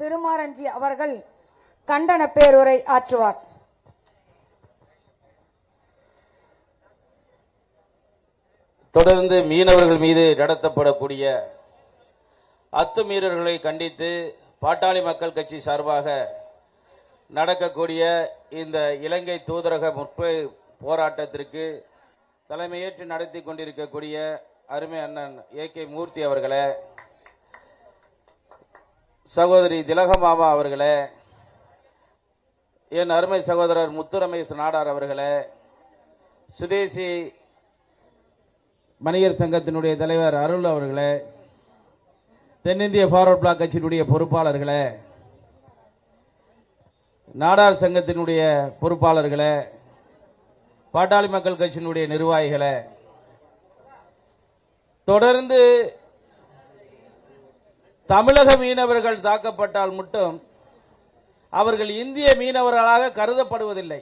திருமாரஞ்சி அவர்கள் கண்டன பேருரை ஆற்றுவார். தொடர்ந்து மீனவர்கள் மீது நடத்தப்படக்கூடிய அத்துமீறல்களை கண்டித்து பாட்டாளி மக்கள் கட்சி சார்பாக நடக்கக்கூடிய இந்த இலங்கை தூதரக முற்பை போராட்டத்திற்கு தலைமையேற்று நடத்தி கொண்டிருக்கக்கூடிய அருமை அண்ணன் ஏ கே மூர்த்தி அவர்களே சகோதரி திலகமாமா அவர்களே என் அருமை சகோதரர் முத்துரமேஷ் நாடார் அவர்களே சுதேசி மணிகர் சங்கத்தினுடைய தலைவர் அருள் அவர்களே தென்னிந்திய ஃபார்வர்ட் பிளாக் கட்சியினுடைய பொறுப்பாளர்களே நாடார் சங்கத்தினுடைய பொறுப்பாளர்களே பாட்டாளி மக்கள் கட்சியினுடைய நிர்வாகிகளே தொடர்ந்து தமிழக மீனவர்கள் தாக்கப்பட்டால் மட்டும் அவர்கள் இந்திய மீனவர்களாக கருதப்படுவதில்லை.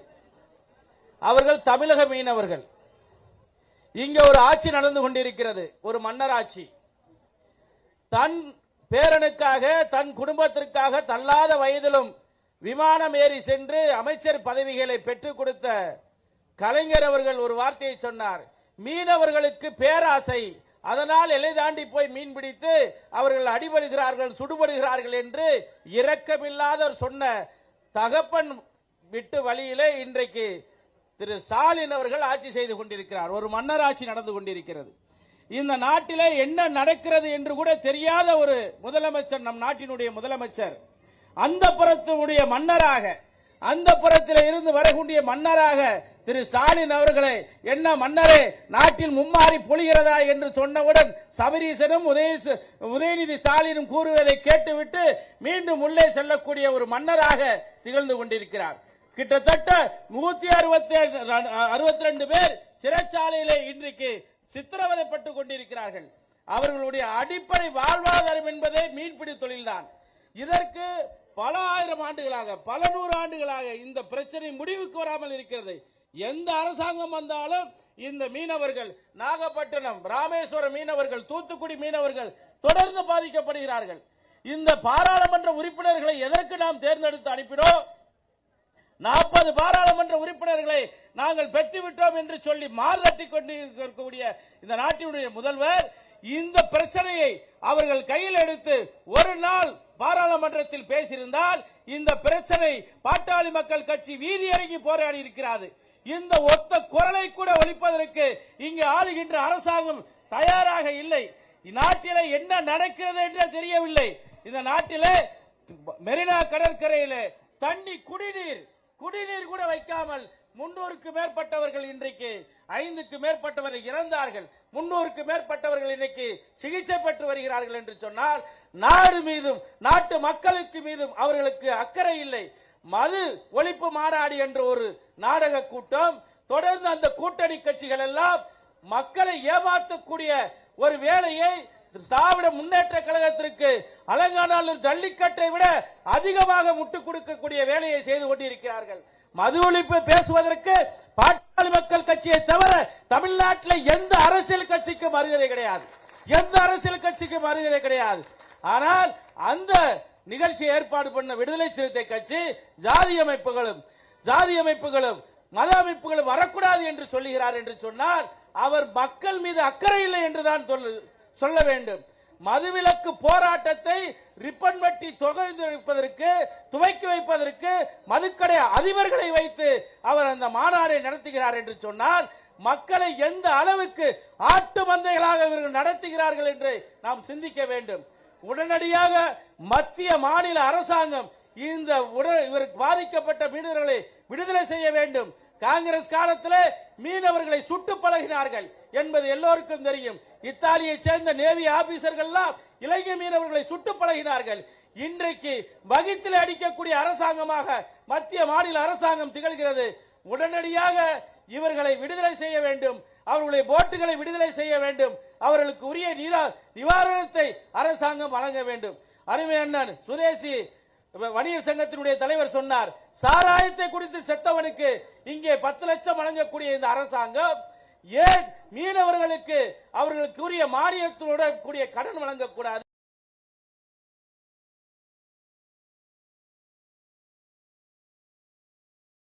அவர்கள் தமிழக மீனவர்கள். இங்க ஒரு ஆட்சி நடந்து கொண்டிருக்கிறது ஒரு மன்னர் ஆட்சி. தன் பேரனுக்காக தன் குடும்பத்திற்காக தள்ளாத வயதிலும் விமானம் ஏறி சென்று அமைச்சர் பதவிகளை பெற்றுக் கொடுத்த கலைஞர் அவர்கள் ஒரு வார்த்தையை சொன்னார். மீனவர்களுக்கு பேராசை அதனால் எல்லை தாண்டி போய் மீன் பிடித்து அவர்கள் அடிபடுகிறார்கள் சுடுபடுகிறார்கள் என்று இரக்கமில்லாதவர் சொன்ன தகப்பன் விட்டு வழியிலே இன்றைக்கு திரு ஸ்டாலின் அவர்கள் ஆட்சி செய்து கொண்டிருக்கிறார். ஒரு மன்னர் ஆட்சி நடந்து கொண்டிருக்கிறது. இந்த நாட்டிலே என்ன நடக்கிறது என்று கூட தெரியாத ஒரு முதலமைச்சர் நம் நாட்டினுடைய முதலமைச்சர் அந்த புறத்தினுடைய மன்னராக அந்த புறத்தில் இருந்து வரக்கூடிய மன்னராக திரு ஸ்டாலின் அவர்களை என்ன மன்னரே நாட்டில் மும்மாறி பொழிகிறதா என்று சொன்னவுடன் சபரீசனும் உதய உதயநிதி ஸ்டாலினும் கூறுவதை கேட்டுவிட்டு மீண்டும் உள்ளே செல்லக்கூடிய ஒரு மன்னராக திகழ்ந்து கொண்டிருக்கிறார். கிட்டத்தட்ட நூத்தி அறுபத்தி அறுபத்தி ரெண்டு பேர் சிறைச்சாலையிலே இன்றைக்கு சித்திரவதைப்பட்டுக் கொண்டிருக்கிறார்கள். அவர்களுடைய அடிப்படை வாழ்வாதாரம் என்பதே மீன்பிடி தொழில்தான். இதற்கு பல ஆயிரம் ஆண்டுகளாக பல நூறு ஆண்டுகளாக இந்த பிரச்சனை முடிவுக்கு வராமல் இருக்கிறது. எந்த அரசாங்கம் வந்தாலும் இந்த மீனவர்கள் நாகப்பட்டினம் ராமேஸ்வரம் மீனவர்கள் தூத்துக்குடி மீனவர்கள் தொடர்ந்து பாதிக்கப்படுகிறார்கள். இந்த பாராளுமன்ற உறுப்பினர்களை எதற்கு நாம் தேர்ந்தெடுத்து அனுப்பினோம்? நாற்பது பாராளுமன்ற உறுப்பினர்களை நாங்கள் பெற்றுவிட்டோம் என்று சொல்லி மாறுதட்டி கொண்டிருக்கக்கூடிய இந்த நாட்டினுடைய முதல்வர் இந்த பிரச்சனையை அவர்கள் கையில் எடுத்து ஒரு நாள் பாராளுமன்றத்தில் பேசியிருந்தால் இந்த பிரச்சனை பாட்டாளி மக்கள் கட்சி வீதி இறங்கி போராடி இருக்கிறது. இந்த ஒத்த குரலை கூட ஒழிப்பதற்கு இங்கு ஆளுகின்ற அரசாங்கம் தயாராக இல்லை. நாட்டில என்ன நடக்கிறது என்று தெரியவில்லை. இந்த நாட்டிலே மெரினா கடற்கரையிலே தண்ணி குடிநீர் குடிநீர் கூட வைக்காமல் முன்னூறுக்கு மேற்பட்டவர்கள் இன்றைக்கு ஐந்துக்கு மேற்பட்டவர்கள் இறந்தார்கள். முன்னூறுக்கு மேற்பட்டவர்கள் இன்றைக்கு சிகிச்சை பெற்று வருகிறார்கள் என்று சொன்னால் நாடு மீதும் நாட்டு மக்களுக்கு மீதும் அவர்களுக்கு அக்கறை இல்லை. மது ஒழிப்பு மாநாடு என்ற ஒரு நாடக கூட்டம் தொடர்ந்து அந்த கூட்டணி கட்சிகள் எல்லாம் மக்களை ஏமாற்றக்கூடிய ஒரு வேலையை திராவிட முன்னேற்ற கழகத்திற்கு அலங்காநல்லூர் ஜல்லிக்கட்டை விட அதிகமாக முட்டுக் கொடுக்கக்கூடிய வேலையை செய்து கொண்டிருக்கிறார்கள். மது ஒழிப்பு பேசுவதற்கு பாட்டு மக்கள் கட்சியை தவிர தமிழ்நாட்டில் எந்த அரசியல் கட்சிக்கும் அருகதை கிடையாது. எந்த அரசியல் கட்சிக்கும் அருகதை கிடையாது. ஆனால் அந்த நிகழ்ச்சி ஏற்பாடு பண்ண விடுதலை சிறுத்தை கட்சி ஜாதி அமைப்புகளும் ஜாதி அமைப்புகளும் மத அமைப்புகளும் வரக்கூடாது என்று சொல்லுகிறார் என்று சொன்னால் அவர் மக்கள் மீது அக்கறை இல்லை என்றுதான் சொல்ல வேண்டும். மதுவிலக்கு போராட்டத்தை ரிப்பன் வெட்டி தொகைந்து வைப்பதற்கு துவக்கி வைப்பதற்கு மதுக்கடை அதிபர்களை வைத்து அவர் அந்த மாநாடை நடத்துகிறார் என்று சொன்னால் மக்களை எந்த அளவுக்கு ஆட்டு மந்தைகளாக இவர்கள் நடத்துகிறார்கள் என்று நாம் சிந்திக்க வேண்டும். உடனடியாக மத்திய மாநில அரசாங்கம் இந்த உடல் இவருக்கு பாதிக்கப்பட்ட மீனவர்களை விடுதலை செய்ய வேண்டும். காங்கிரஸ் காலத்தில் மீனவர்களை சுட்டு பழகினார்கள் என்பது எல்லோருக்கும் தெரியும். இத்தாலியை சேர்ந்த நேவி ஆபீசர்கள் எல்லாம் இலங்கை மீனவர்களை சுட்டு பழகினார்கள். இன்றைக்கு வகித்தில் அடிக்கக்கூடிய அரசாங்கமாக மத்திய மாநில அரசாங்கம் திகழ்கிறது. உடனடியாக இவர்களை விடுதலை செய்ய வேண்டும். அவர்களுடைய போட்டுகளை விடுதலை செய்ய வேண்டும். அவர்களுக்கு உரிய நிவாரணத்தை அரசாங்கம் வழங்க வேண்டும். அருமை அண்ணன் சுதேசி வணிகர் சங்கத்தினுடைய தலைவர் சொன்னார் சாராயத்தை குடித்து செத்தவனுக்கு இங்கே பத்து லட்சம் வழங்கக்கூடிய இந்த அரசாங்கம் ஏன் மீனவர்களுக்கு அவர்களுக்கு உரிய கூடிய கடன் வழங்கக்கூடாது?